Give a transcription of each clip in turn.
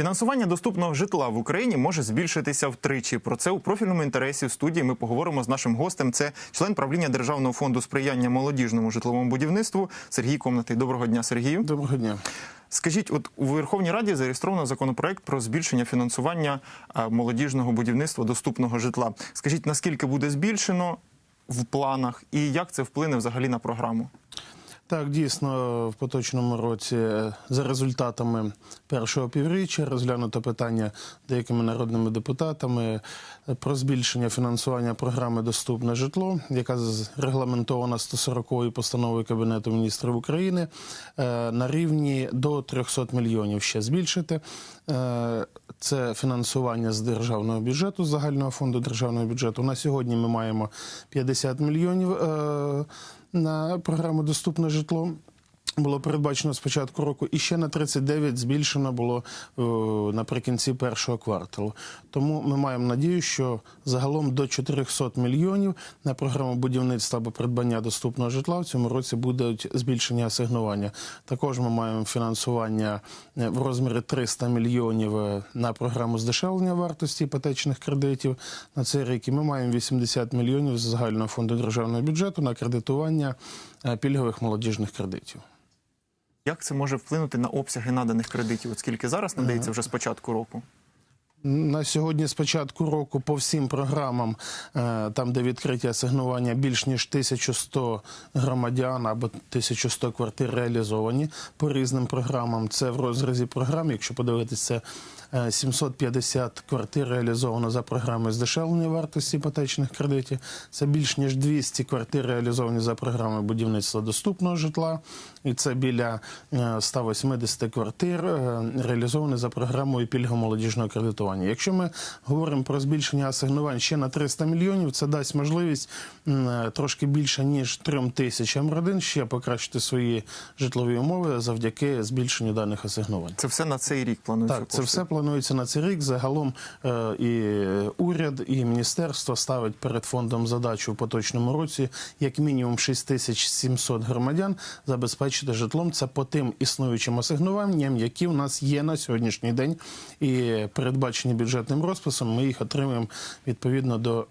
Фінансування доступного житла в Україні може збільшитися втричі. Про це у профільному інтересі в студії ми поговоримо з нашим гостем. Це член правління Державного фонду сприяння молодіжному житловому будівництву Сергій Комнатий. Доброго дня, Сергію. Доброго дня. Скажіть, от у Верховній Раді зареєстровано законопроект про збільшення фінансування молодіжного будівництва доступного житла. Скажіть, наскільки буде збільшено в планах, і як це вплине взагалі на програму? Так, дійсно, в поточному році е, за результатами першого півріччя розглянуто питання деякими народними депутатами е, про збільшення фінансування програми Доступне житло, яка регламентована 140-ю постановою Кабінету міністрів України е, на рівні до 300 мільйонів ще збільшити. Це фінансування з державного бюджету, з загального фонду державного бюджету. На сьогодні ми маємо 50 мільйонів. На програму Доступне житло. Було передбачено з початку року, і ще на 39 збільшено було е, наприкінці першого кварталу. Тому ми маємо надію, що загалом до 400 мільйонів на програму будівництва або придбання доступного житла в цьому році будуть збільшення асигнування. Також ми маємо фінансування е, в розмірі 300 мільйонів е, на програму здешевлення вартості іпотечних кредитів на цей рік. І ми маємо 80 мільйонів з загального фонду державного бюджету на кредитування пільгових молодіжних кредитів. Як це може вплинути на обсяги наданих кредитів? От скільки зараз надається вже з початку року? На сьогодні з початку року по всім програмам, е, там де відкриті асигнування, більш ніж 1100 громадян або 1100 квартир реалізовані по різним програмам. Це в розрізі програм. Якщо подивитися, 750 квартир реалізовано за програмою здешевлення вартості іпотечних кредитів. Це більш ніж 200 квартир реалізовані за програмою будівництва доступного житла. І це біля е, 180 квартир е, реалізовані за програмою пільго молодіжного кредитування. Якщо ми говоримо про збільшення асигнувань ще на 300 мільйонів, це дасть можливість е, трошки більше ніж 3 тисячам родин ще покращити свої житлові умови завдяки збільшенню даних асигнувань. Це все на цей рік планується. Так, це все планується на цей рік. Загалом е, і уряд, і міністерство ставить перед фондом задачу у поточному році як мінімум 6700 громадян забезпечити житлом. Це по тим існуючим асигнуванням, які в нас є на сьогоднішній день, і передбачені бюджетним розписом. Ми їх отримуємо відповідно до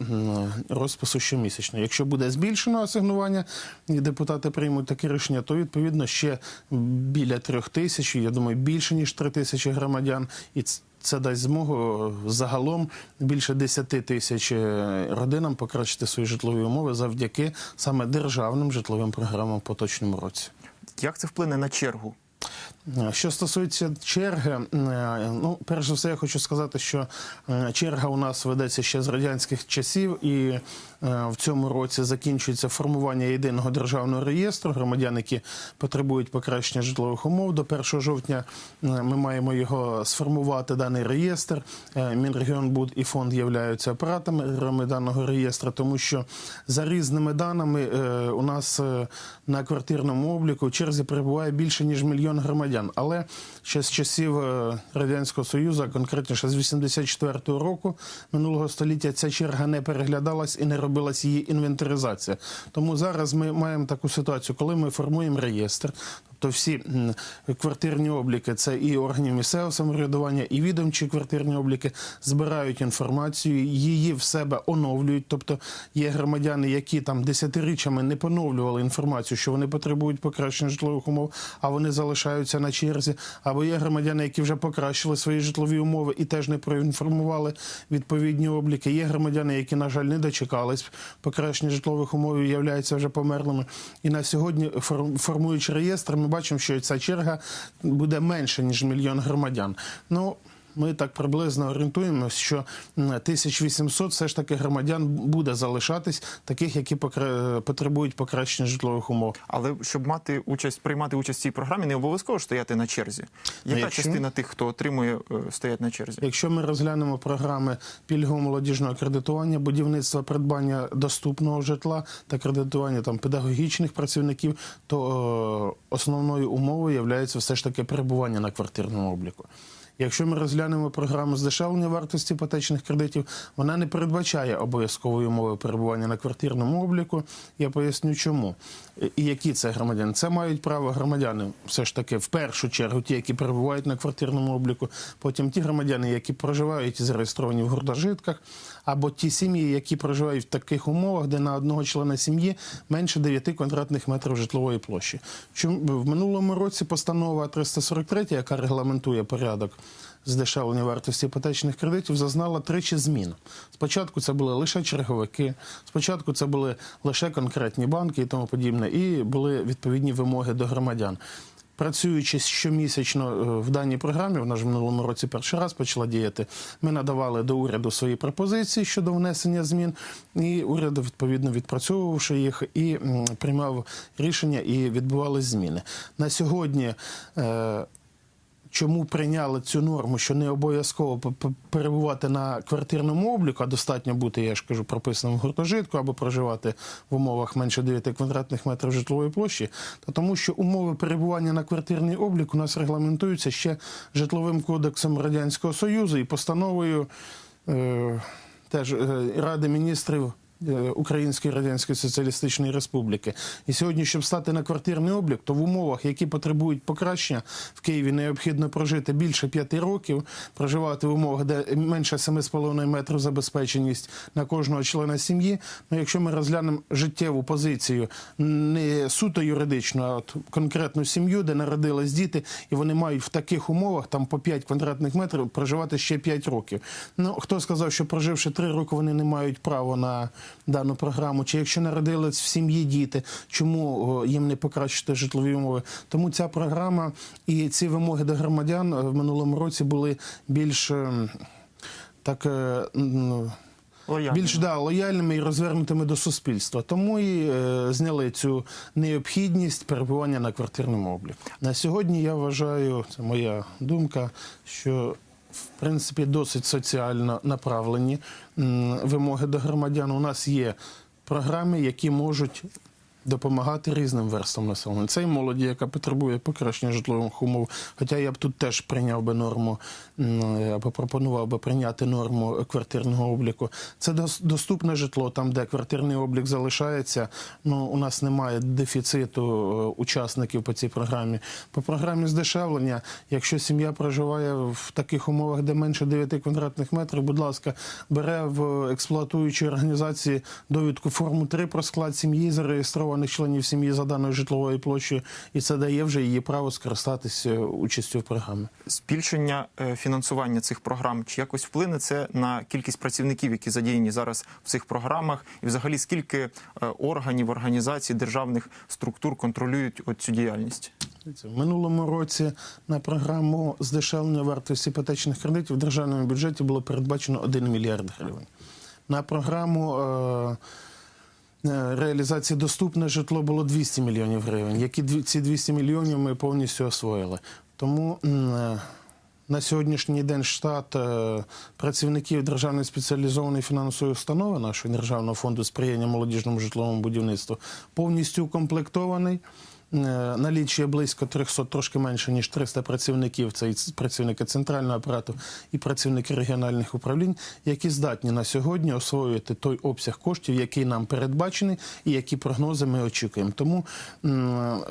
розпису щомісячно. Якщо буде збільшено асигнування, і депутати приймуть таке рішення, то відповідно ще біля трьох тисяч, я думаю, більше ніж три тисячі громадян, і це дасть змогу загалом більше 10 тисяч е, родинам покращити свої житлові умови завдяки саме державним житловим програмам в поточному році. Як це вплине на чергу? Що стосується черги, е, ну перш за все, я хочу сказати, що е, черга у нас ведеться ще з радянських часів, і е, в цьому році закінчується формування єдиного державного реєстру громадян, які потребують покращення житлових умов. До 1 жовтня ми маємо його сформувати даний реєстр. Мінрегіонбуд і фонд являються операторами даного реєстру, тому що за різними даними у нас на квартирному обліку в черзі перебуває більше ніж мільйон громадян. Але ще з часів е, радянського союзу, конкретніше з 84-го року минулого століття, ця черга не переглядалась і не робилась її інвентаризація. Тому зараз ми маємо таку ситуацію, коли ми формуємо реєстр. Тобто всі квартирні обліки, це і органів місцевого самоврядування, і відомчі квартирні обліки збирають інформацію, її в себе оновлюють. Тобто є громадяни, які там десятиріччями не поновлювали інформацію, що вони потребують покращення житлових умов, а вони залишаються на черзі. Або є громадяни, які вже покращили свої житлові умови і теж не проінформували відповідні обліки. Є громадяни, які, на жаль, не дочекались покращення житлових умов являються вже померлими. І на сьогодні, фор- формуючи реєстр, ми бачимо, що ця черга буде менше ніж мільйон громадян. Ну ми так приблизно орієнтуємося, що м, 1800 все ж таки громадян буде залишатись, таких, які покра- потребують покращення житлових умов. Але щоб мати участь, приймати участь в цій програмі, не обов'язково стояти на черзі. Яка якщо- частина тих, хто отримує, е, стоять на черзі? Якщо ми розглянемо програми пільгового молодіжного кредитування, будівництва, придбання доступного житла та кредитування там педагогічних працівників, то е, основною умовою є все ж таки перебування на квартирному обліку. Якщо ми розглянемо програму здешевлення вартості іпотечних кредитів, вона не передбачає обов'язкової умови перебування на квартирному обліку. Я поясню, чому і які це громадяни. Це мають право громадяни, все ж таки, в першу чергу, ті, які перебувають на квартирному обліку, потім ті громадяни, які проживають і зареєстровані в гуртожитках, або ті сім'ї, які проживають в таких умовах, де на одного члена сім'ї менше 9 квадратних метрів житлової площі. В минулому році постанова 343, яка регламентує порядок здешевлення вартості іпотечних кредитів, зазнала тричі змін. Спочатку це були лише черговики, спочатку це були лише конкретні банки і тому подібне, і були відповідні вимоги до громадян. Працюючи щомісячно е, в даній програмі, вона ж в минулому році перший раз почала діяти. Ми надавали до уряду свої пропозиції щодо внесення змін, і уряд відповідно відпрацьовувавши їх і приймав рішення і відбували зміни. На сьогодні. Чому прийняли цю норму, що не обов'язково перебувати на квартирному обліку, а достатньо бути, я ж кажу, прописаним в гуртожитку або проживати в умовах менше 9 квадратних метрів житлової площі, та тому, що умови перебування на квартирний облік у нас регламентуються ще житловим кодексом Радянського Союзу і постановою е, теж е, Ради міністрів. Е, Української Радянської Соціалістичної Республіки. І сьогодні, щоб стати на квартирний облік, то в умовах, які потребують покращення, в Києві необхідно прожити більше п'яти років, проживати в умовах, де менше 7,5 метрів забезпеченість на кожного члена сім'ї. Ну, якщо ми розглянемо життєву позицію не суто юридичну, а от конкретну сім'ю, де народились діти, і вони мають в таких умовах там по 5 квадратних метрів проживати ще 5 років. Ну хто сказав, що проживши 3 роки, вони не мають права на дану програму? Чи якщо народились в сім'ї діти, чому їм не покращити житлові умови? Тому ця програма і ці вимоги до громадян е, в минулому році були більш ем, так. е, м, Лояльно. більш да, лояльними і розвернутими до суспільства. Тому і е, зняли цю необхідність перебування на квартирному обліку. На сьогодні я вважаю, це моя думка, що в принципі досить соціально направлені вимоги до громадян. У нас є програми, які можуть. Допомагати різним верстам населення. Це і молоді, яка потребує покращення житлових умов. Хоча я б тут теж прийняв би норму або пропонував би прийняти норму квартирного обліку. Це доступне житло, там, де квартирний облік залишається. Ну, у нас немає дефіциту е, учасників по цій програмі. По програмі здешевлення, якщо сім'я проживає в таких умовах, де менше 9 квадратних метрів, будь ласка, бере в експлуатуючій організації довідку форму 3 про склад сім'ї, зареєстрованих членів сім'ї за даною житловою площею, і це дає вже її право скористатися участю в програмі. Збільшення е, фінансування цих програм чи якось вплине це на кількість працівників, які задіяні зараз в цих програмах, і взагалі скільки е, органів, організацій, державних структур контролюють цю діяльність? В минулому році на програму здешевлення вартості іпотечних кредитів в державному бюджеті було передбачено 1 мільярд гривень. На програму е, е, реалізації доступне житло було 200 мільйонів гривень. Які ці 200 мільйонів ми повністю освоїли. Тому е, на сьогоднішній день штат е, працівників Державної спеціалізованої фінансової установи нашого Державного фонду сприяння молодіжному житловому будівництву повністю укомплектований. Е, Налічує близько 300, трошки менше ніж 300 працівників. Це і працівники центрального апарату і працівники регіональних управлінь, які здатні на сьогодні освоювати той обсяг коштів, який нам передбачений, і які прогнози ми очікуємо. Тому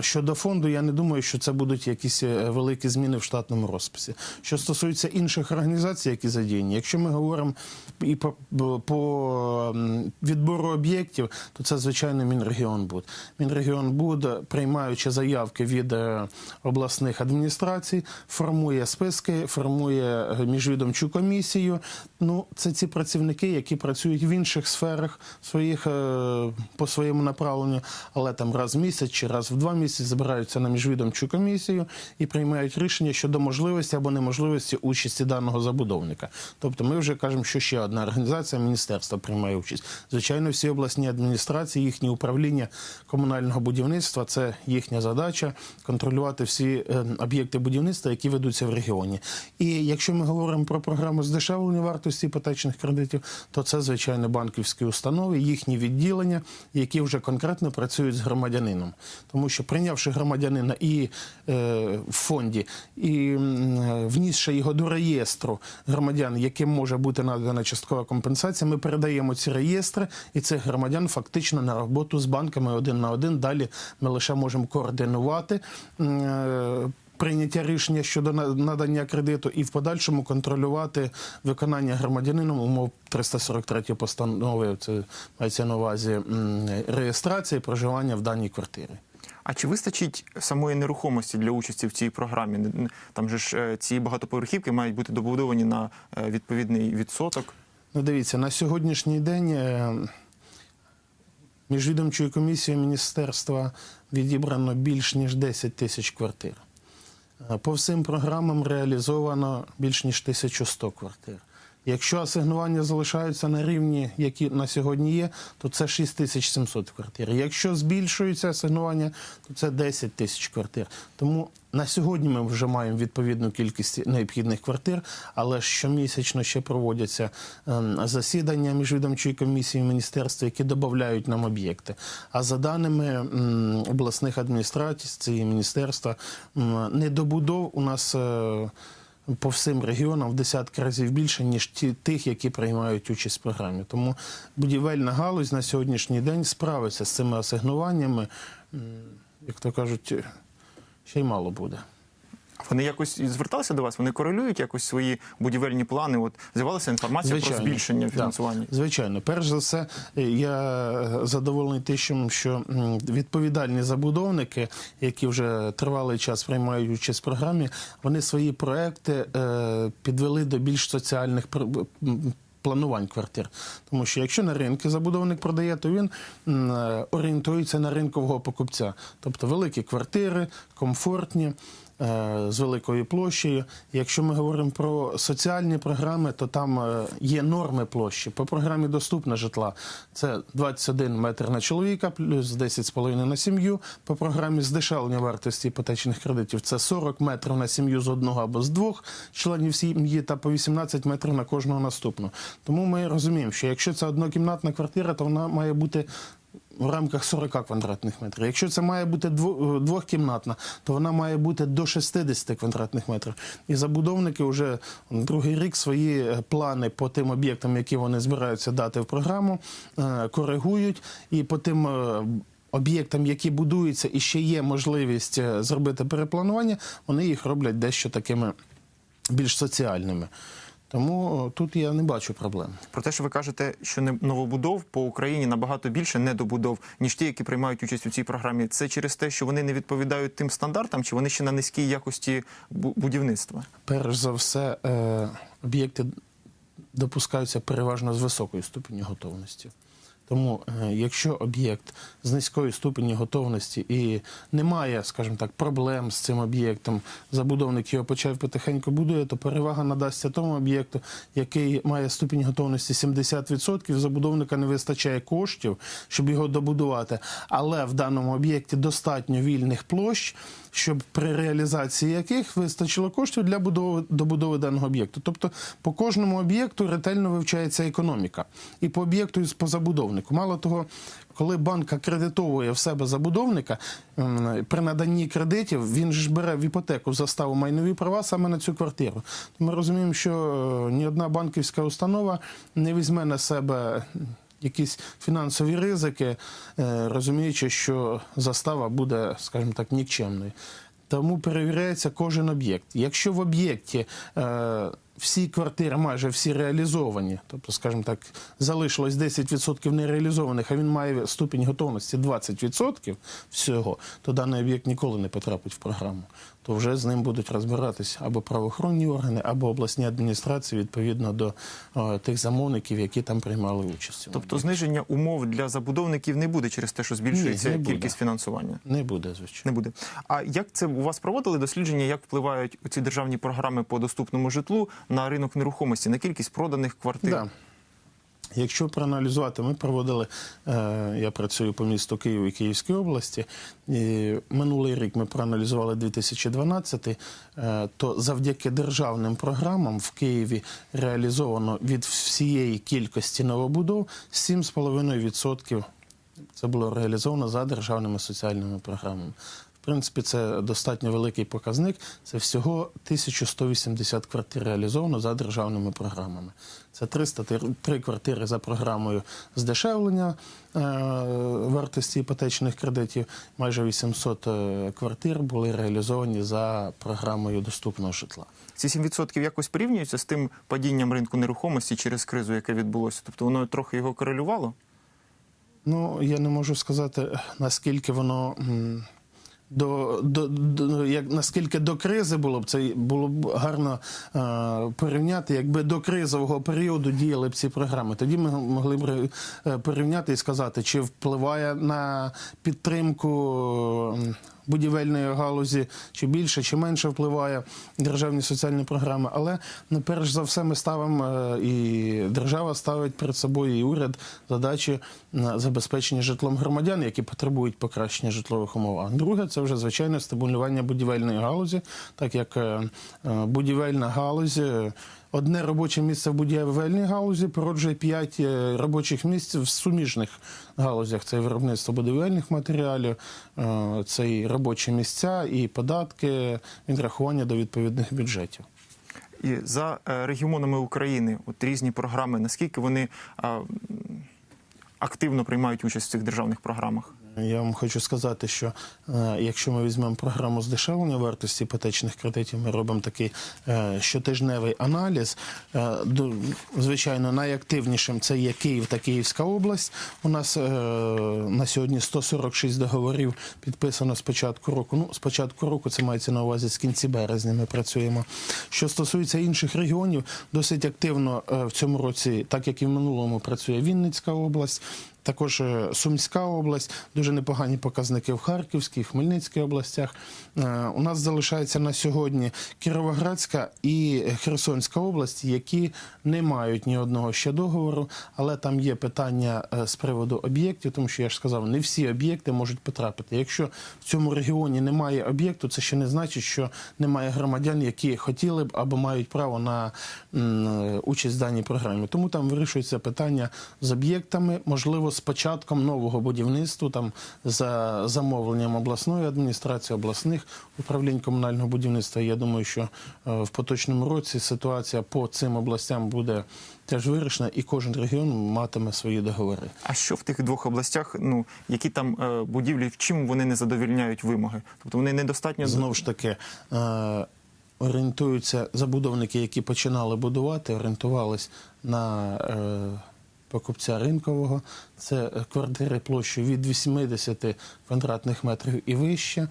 щодо фонду, я не думаю, що це будуть якісь е, великі зміни в штатному розписі. Що стосується інших організацій, які задіяні, якщо ми говоримо і по, по відбору об'єктів, то це звичайно Мінрегіонбуд. Мінрегіонбуд, приймаючи заявки від е, обласних адміністрацій, формує списки, формує е, міжвідомчу комісію. Ну, це ці працівники, які працюють в інших сферах своїх е, по своєму направленню, але там раз в місяць чи раз в два місяці збираються на міжвідомчу комісію і приймають рішення щодо можливості або неможливості участі даного забудовника. Тобто, ми вже кажемо, що ще одна організація міністерства приймає участь. Звичайно, всі обласні адміністрації, їхні управління комунального будівництва це є їхня задача контролювати всі е, об'єкти будівництва, які ведуться в регіоні. І якщо ми говоримо про програму здешевлення вартості іпотечних кредитів, то це звичайно банківські установи, їхні відділення, які вже конкретно працюють з громадянином. Тому що прийнявши громадянина і е, в фонді, і е, внісши його до реєстру громадян, яким може бути надана часткова компенсація, ми передаємо ці реєстри і цих громадян фактично на роботу з банками один на один. Далі ми лише можемо координувати. е, Прийняття рішення щодо надання кредиту і в подальшому контролювати виконання громадянином умов 343 постанови. Це мається на увазі реєстрації проживання в даній квартирі. А чи вистачить самої нерухомості для участі в цій програмі? Там же ж е, ці багатоповерхівки мають бути добудовані на е, відповідний відсоток. Ну, дивіться, на сьогоднішній день міжвідомчою комісією міністерства відібрано більш ніж 10 тисяч квартир. Е, По всім програмам реалізовано більш ніж 1100 квартир. Якщо асигнування залишаються на рівні, які на сьогодні є, то це 6700 квартир. Якщо збільшується асигнування, то це 10 тисяч квартир. Тому на сьогодні ми вже маємо відповідну кількість необхідних квартир, але щомісячно ще проводяться ем, засідання міжвідомчої комісії в міністерстві, які додають нам об'єкти. А за даними обласних адміністрацій міністерства, недобудов у нас. По всім регіонам в десятки разів більше, ніж ті, тих, які приймають участь в програмі. Тому будівельна галузь на сьогоднішній день справиться з цими асигнуваннями, як то кажуть, ще й мало буде. Вони якось зверталися до вас? Вони корелюють якось свої будівельні плани? От з'явилася інформація про збільшення Да, фінансування. звичайно, перш за все, я задоволений тим, що відповідальні забудовники, які вже тривалий час приймають участь в програмі, вони свої проекти е, підвели до більш соціальних Планувань квартир, тому що якщо на ринку забудовник продає, то він е, орієнтується на ринкового покупця, тобто великі квартири, комфортні, з великою площею. Якщо ми говоримо про соціальні програми, то там е, є норми площі. По програмі доступна житла це 21 метр на чоловіка, плюс 10,5 на сім'ю. По програмі здешевлення вартості іпотечних кредитів це 40 метрів на сім'ю з одного або з двох членів сім'ї та по 18 метрів на кожного наступного. Тому ми розуміємо, що якщо це однокімнатна квартира, то вона має бути в рамках 40 квадратних метрів. Якщо це має бути е, двохкімнатна, то вона має бути до 60 квадратних метрів. І забудовники вже другий рік свої е, плани по тим об'єктам, які вони збираються дати в програму, е, коригують. І по тим об'єктам, які будуються, і ще є можливість зробити перепланування, вони їх роблять дещо такими більш соціальними. Тому е, тут я не бачу проблем. Про те, що ви кажете, що не- новобудов по Україні набагато більше недобудов, ніж ті, які приймають участь у цій програмі. Це через те, що вони не відповідають тим стандартам, чи вони ще на низькій якості бу- будівництва? Перш за все, е, об'єкти допускаються переважно з високою ступеню готовності. Тому, е, якщо об'єкт з низькою ступеню готовності і немає, скажімо так, проблем з цим об'єктом, забудовник його почав потихеньку будує, то перевага надасться тому об'єкту, який має ступінь готовності 70%. Забудовника не вистачає коштів, щоб його добудувати. Але в даному об'єкті достатньо вільних площ, щоб при реалізації яких вистачило коштів для будови добудови даного об'єкту. Тобто по кожному об'єкту ретельно вивчається економіка. І по об'єкту, і по забудовнику. Мало того, коли банк акредитовує в себе забудовника при наданні кредитів, він ж бере в іпотеку заставу майнові права саме на цю квартиру. Ми розуміємо, що е, ні одна банківська установа не візьме на себе якісь фінансові ризики, е, розуміючи, що застава буде, скажімо так, нікчемною. Тому перевіряється кожен об'єкт. Якщо в об'єкті е, всі квартири, майже всі реалізовані, тобто, скажімо так, залишилось 10% нереалізованих, а він має ступінь готовності 20% всього, то даний об'єкт ніколи не потрапить в програму. То вже з ним будуть розбиратись або правоохоронні органи, або обласні адміністрації відповідно до е, тих замовників, які там приймали участь. Тобто зниження умов для забудовників не буде через те, що збільшується Ні, кількість фінансування. Не буде, звичайно. Не буде. А як це у вас проводили дослідження? Як впливають ці державні програми по доступному житлу на ринок нерухомості, на кількість проданих квартир? Да. Якщо проаналізувати, ми проводили, е, я працюю по місту Києву і Київській області. І минулий рік ми проаналізували 2012, е, то завдяки державним програмам в Києві реалізовано від всієї кількості новобудов 7,5% це було реалізовано за державними соціальними програмами. Принципі, це достатньо великий показник. Це всього 1180 квартир реалізовано за державними програмами. Це 303 квартири за програмою здешевлення е, вартості іпотечних кредитів. Майже 800 е, квартир були реалізовані за програмою доступного житла. Ці 7% якось порівнюються з тим падінням ринку нерухомості через кризу, яке відбулося. Тобто воно трохи його корелювало. Ну, я не можу сказати, наскільки воно. м, До, до, до як наскільки до кризи було б це було б гарно е, порівняти, якби до кризового періоду діяли б ці програми. Тоді ми могли б е, порівняти і сказати, чи впливає на підтримку м, будівельної галузі, чи більше, чи менше впливає державні соціальні програми. Але ну, перш за все ми ставимо е, і держава ставить перед собою і уряд задачі на забезпечення житлом громадян, які потребують покращення житлових умов. А друге це вже звичайно стимулювання будівельної галузі, так як е, е, будівельна галузь. Е, Одне робоче місце в будівельній галузі породжує 5 робочих місць в суміжних галузях. Це виробництво будівельних матеріалів, е, це і робочі місця, і податки, відрахування до відповідних бюджетів. І за е, регіонами України, от різні програми, наскільки вони активно приймають участь в цих державних програмах? Я вам хочу сказати, що е, якщо ми візьмемо програму здешевлення вартості іпотечних кредитів, ми робимо такий е, щотижневий аналіз. Е, до- звичайно, найактивнішим це є Київ та Київська область. У нас е, на сьогодні 146 договорів підписано з початку року. Ну, з початку року це мається на увазі з кінці березня. Ми працюємо. Що стосується інших регіонів, досить активно е, в цьому році, так як і в минулому, працює Вінницька область. Також е, Сумська область, дуже непогані показники в Харківській, Хмельницькій областях. Е, У нас залишається на сьогодні Кіровоградська і Херсонська області, які не мають ні одного ще договору, але там є питання е, з приводу об'єктів, тому що я ж сказав, не всі об'єкти можуть потрапити. Якщо в цьому регіоні немає об'єкту, це ще не значить, що немає громадян, які хотіли б або мають право на участь в даній програмі. Тому там вирішується питання з об'єктами, можливо, з початком нового будівництва, там за замовленням обласної адміністрації, обласних управлінь комунального будівництва. Я думаю, що е, в поточному році ситуація по цим областям буде теж вирішена, і кожен регіон матиме свої договори. А що в тих двох областях? Ну які там е, будівлі, в чим вони не задовільняють вимоги? Тобто вони недостатньо Знову ж таки, е, орієнтуються забудовники, які починали будувати, орієнтувались на е, покупця ринкового. Це квартири площею від 80 квадратних метрів і вище.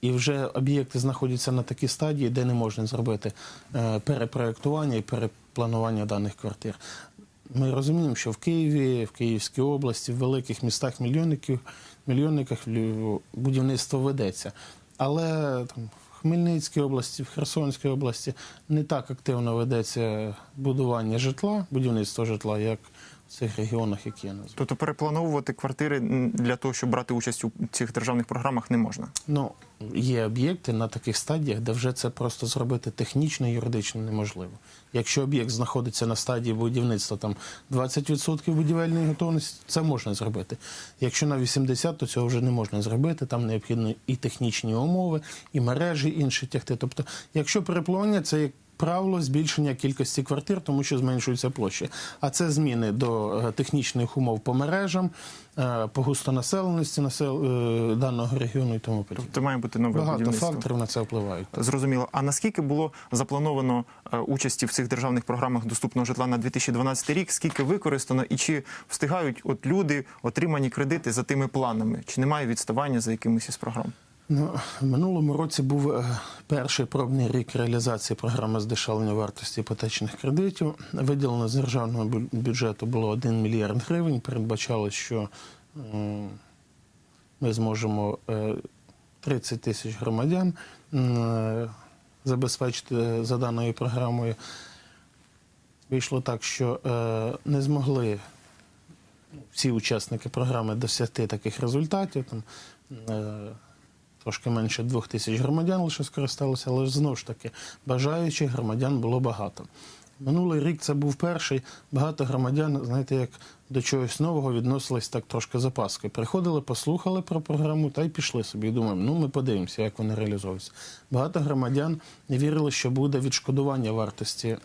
І вже об'єкти знаходяться на такій стадії, де не можна зробити е, перепроєктування і перепланування даних квартир. Ми розуміємо, що в Києві, в Київській області, в великих містах мільйонників, мільйонниках будівництво ведеться. Але там, Хмельницькій області, в Херсонській області. Не так активно ведеться будування житла, будівництво житла, як цих регіонах, які я назвав. Тобто переплановувати квартири для того, щоб брати участь у цих державних програмах, не можна. Ну, є об'єкти на таких стадіях, де вже це просто зробити технічно і юридично неможливо. Якщо об'єкт знаходиться на стадії будівництва там 20% будівельної готовності, це можна зробити. Якщо на 80%, то цього вже не можна зробити. Там необхідно і технічні умови, і мережі інші тягти. Тобто, якщо переплавання, це як правило збільшення кількості квартир, тому що зменшується площа. А це зміни до е, технічних умов по мережам, е, по густонаселеності насел... е, даного регіону і тому подібне. Тобто має бути нове Багато будівництво. факторів на це впливають. Зрозуміло. А наскільки було заплановано участі в цих державних програмах доступного житла на 2012 рік? Скільки використано і чи встигають от люди отримані кредити за тими планами? Чи немає відставання за якимись із програм? Ну, в минулому році був е, перший пробний рік реалізації програми здешевлення вартості іпотечних кредитів. Виділено з державного бюджету було 1 мільярд гривень. Передбачалось, що ми зможемо е, 30 тисяч громадян е, забезпечити за даною програмою. вийшло так, що е, не змогли всі учасники програми досягти таких результатів. Там, е, трошки менше двох тисяч громадян лише скористалося, але знову ж таки бажаючих громадян було багато. Минулий рік це був перший. Багато громадян, знаєте, як до чогось нового відносились так трошки з опаскою. Приходили, послухали про програму та й пішли собі. Думаємо, ну ми подивимося, як вони реалізовуються. Багато громадян не вірили, що буде відшкодування вартості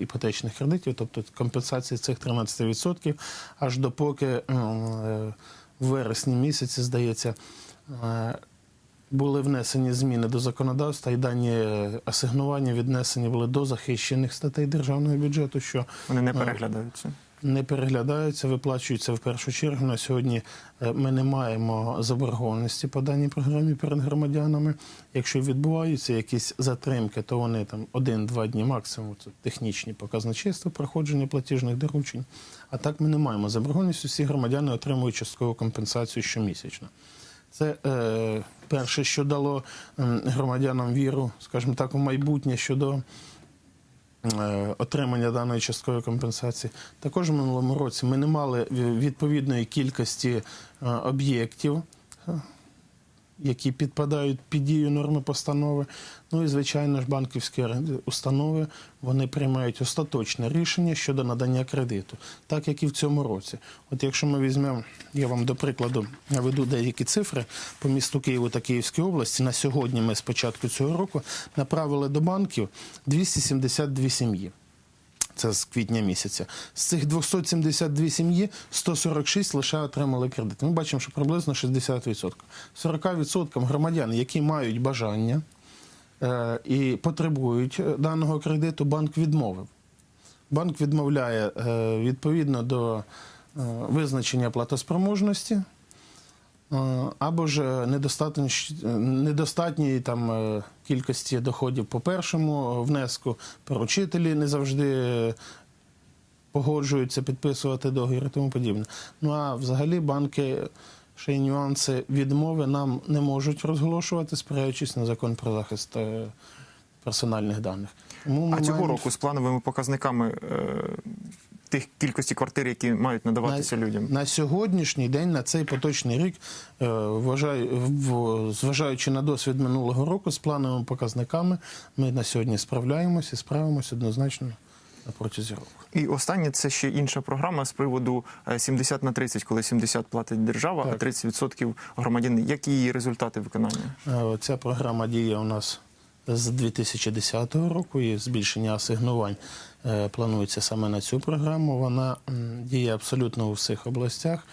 іпотечних кредитів, тобто компенсації цих 13%, аж допоки е, в вересні місяці, здається, е, були внесені зміни до законодавства, і дані асигнування віднесені були до захищених статей державного бюджету, що Вони не е, переглядаються. не переглядаються, виплачуються в першу чергу. На сьогодні е, ми не маємо заборгованості по даній програмі перед громадянами. Якщо відбуваються якісь затримки, то вони там один-два дні максимум. Це технічні показничества проходження платіжних доручень. А так ми не маємо заборгованості. Всі громадяни отримують часткову компенсацію щомісячно. Це е, перше, що дало громадянам віру, скажімо так, у майбутнє щодо е, отримання даної часткової компенсації. Також в минулому році ми не мали ві- відповідної кількості е, об'єктів, е, які підпадають під дію норми постанови. Ну і звичайно ж банківські установи вони приймають остаточне рішення щодо надання кредиту, так як і в цьому році. От якщо ми візьмемо, я вам до прикладу наведу деякі цифри по місту Києву та Київській області. На сьогодні ми з початку цього року направили до банків 272 сім'ї. Це з квітня місяця. З цих 272 сім'ї 146 лише отримали кредит. Ми бачимо, що приблизно 60%. 40% громадян, які мають бажання е, і потребують е, даного кредиту, банк відмовив. Банк відмовляє е, відповідно до е, визначення платоспроможності. Е, Або ж недостатньо, недостатньої там е, кількості доходів по першому внеску. Поручителі не завжди е, погоджуються підписувати договір і тому подібне. Ну а взагалі банки ще й нюанси відмови нам не можуть розголошувати, спираючись на закон про захист е, персональних даних. Тому А цього року з плановими показниками е, тих кількості квартир, які мають надаватися людям. На сьогоднішній день, на цей поточний рік, е, вважаю, в- зважаючи на досвід минулого року, з плановими показниками ми на сьогодні справляємося і справимося однозначно на протязі року. І останнє це ще інша програма з приводу е, 70 на 30, коли 70 платить держава, а Так. 30% громадяни. Які її результати виконання? Е, Ця програма діє у нас з 2010 року і збільшення асигнувань е, планується саме на цю програму. Вона діє абсолютно у всіх областях.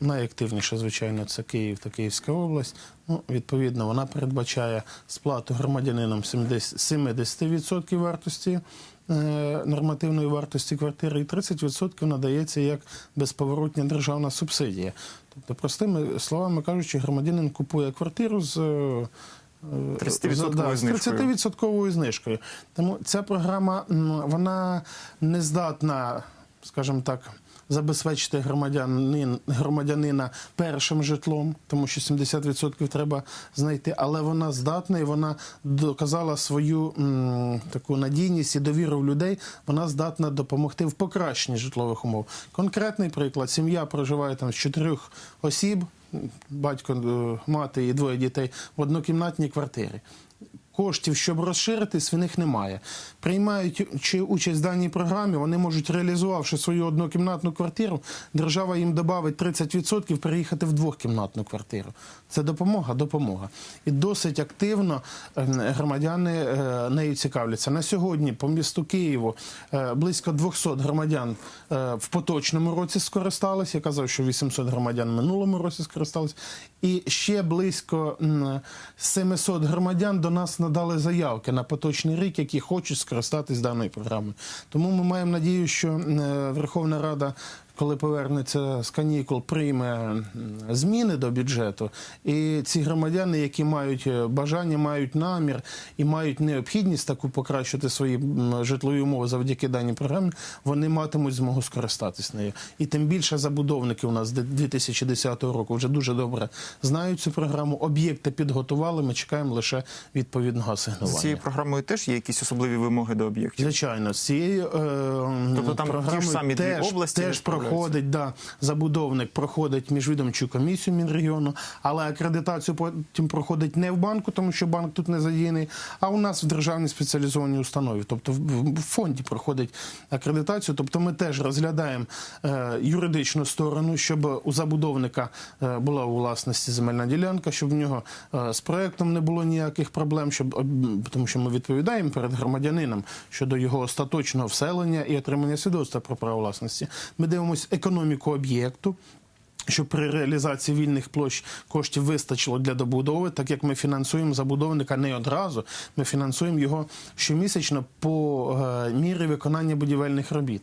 Найактивніше, звичайно, це Київ та Київська область. Ну, відповідно, вона передбачає сплату громадянинам 70 70% вартості е, нормативної вартості квартири, і 30% надається як безповоротня державна субсидія. Тобто, простими словами кажучи, громадянин купує квартиру з. Е, 30% да, з знижкою. 30% знижкою. Тому ця програма вона не здатна, скажімо так, забезпечити громадянин, громадянина першим житлом, тому що 70% треба знайти, але вона здатна і вона доказала свою м, таку надійність і довіру в людей. Вона здатна допомогти в покращенні житлових умов. Конкретний приклад: сім'я проживає там з чотирьох осіб, батько, е, мати і двоє дітей в однокімнатній квартирі. Коштів, щоб розширитись, в них немає. Приймаючи участь в даній програмі, вони можуть, реалізувавши свою однокімнатну квартиру, держава їм додавить 30% переїхати в двохкімнатну квартиру. Це допомога, допомога. І досить активно е, громадяни е, нею цікавляться. На сьогодні по місту Києву е, близько 200 громадян в поточному році скористалися. Я казав, що 800 громадян в минулому році скористалися. І ще близько м, 700 громадян до нас надали заявки на поточний рік, які хочуть скористатись даною програмою. Тому ми маємо надію, що е, Верховна Рада коли повернеться з канікул, прийме зміни до бюджету. І ці громадяни, які мають е, бажання, мають намір і мають необхідність таку покращити свої житлові умови завдяки даній програмі, вони матимуть змогу скористатись нею. І тим більше забудовники у нас з 2010 року вже дуже добре знають цю програму. Об'єкти підготували. Ми чекаємо лише відповідного З цією програмою теж є якісь особливі вимоги до об'єктів. Звичайно, з цією е, Тобто там ті ж програмою самі дві області теж справляються? Проходить, да, забудовник проходить міжвідомчу комісію Мінрегіону, але акредитацію потім проходить не в банку, тому що банк тут не задіяний, а у нас в державній спеціалізованій установі. Тобто в, фонді проходить акредитацію. Тобто ми теж розглядаємо е, юридичну сторону, щоб у забудовника е, була у власності земельна ділянка, щоб в нього е, з проектом не було ніяких проблем, щоб тому що ми відповідаємо перед громадянином щодо його остаточного вселення і отримання свідоцтва про право власності. Ми дивимося економіку об'єкту. Щоб при реалізації вільних площ коштів вистачило для добудови, так як ми фінансуємо забудовника не одразу, ми фінансуємо його щомісячно по е, мірі виконання будівельних робіт.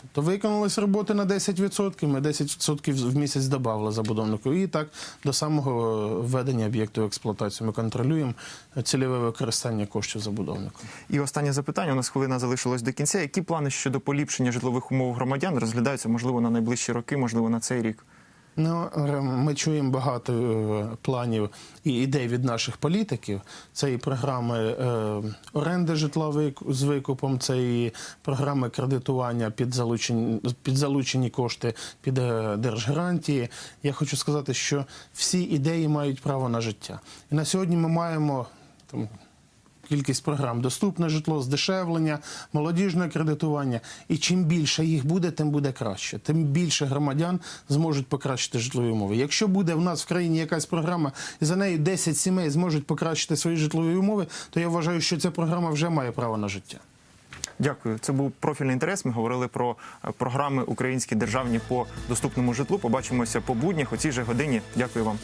Тобто виконалися роботи на 10%, ми 10% в місяць додавали забудовнику. І так до самого введення об'єкту в експлуатацію ми контролюємо цільове використання коштів забудовнику. І останнє запитання. У нас хвилина залишилась до кінця. Які плани щодо поліпшення житлових умов громадян розглядаються, можливо, на найближчі роки, можливо, на цей рік? Ну, ми чуємо багато е, планів і ідей від наших політиків. Це і програми е, оренди житла з викупом, це і програми кредитування під залучені, під залучені кошти під е, держгарантії. Я хочу сказати, що всі ідеї мають право на життя. І на сьогодні ми маємо там. Кількість програм доступне житло, здешевлення, молодіжне кредитування. І чим більше їх буде, тим буде краще. Тим більше громадян зможуть покращити житлові умови. Якщо буде в нас в країні якась програма, і за нею 10 сімей зможуть покращити свої житлові умови, то я вважаю, що ця програма вже має право на життя. Дякую. Це був профільний інтерес. Ми говорили про е, програми українські державні по доступному житлу. Побачимося по буднях о цій же годині. Дякую вам.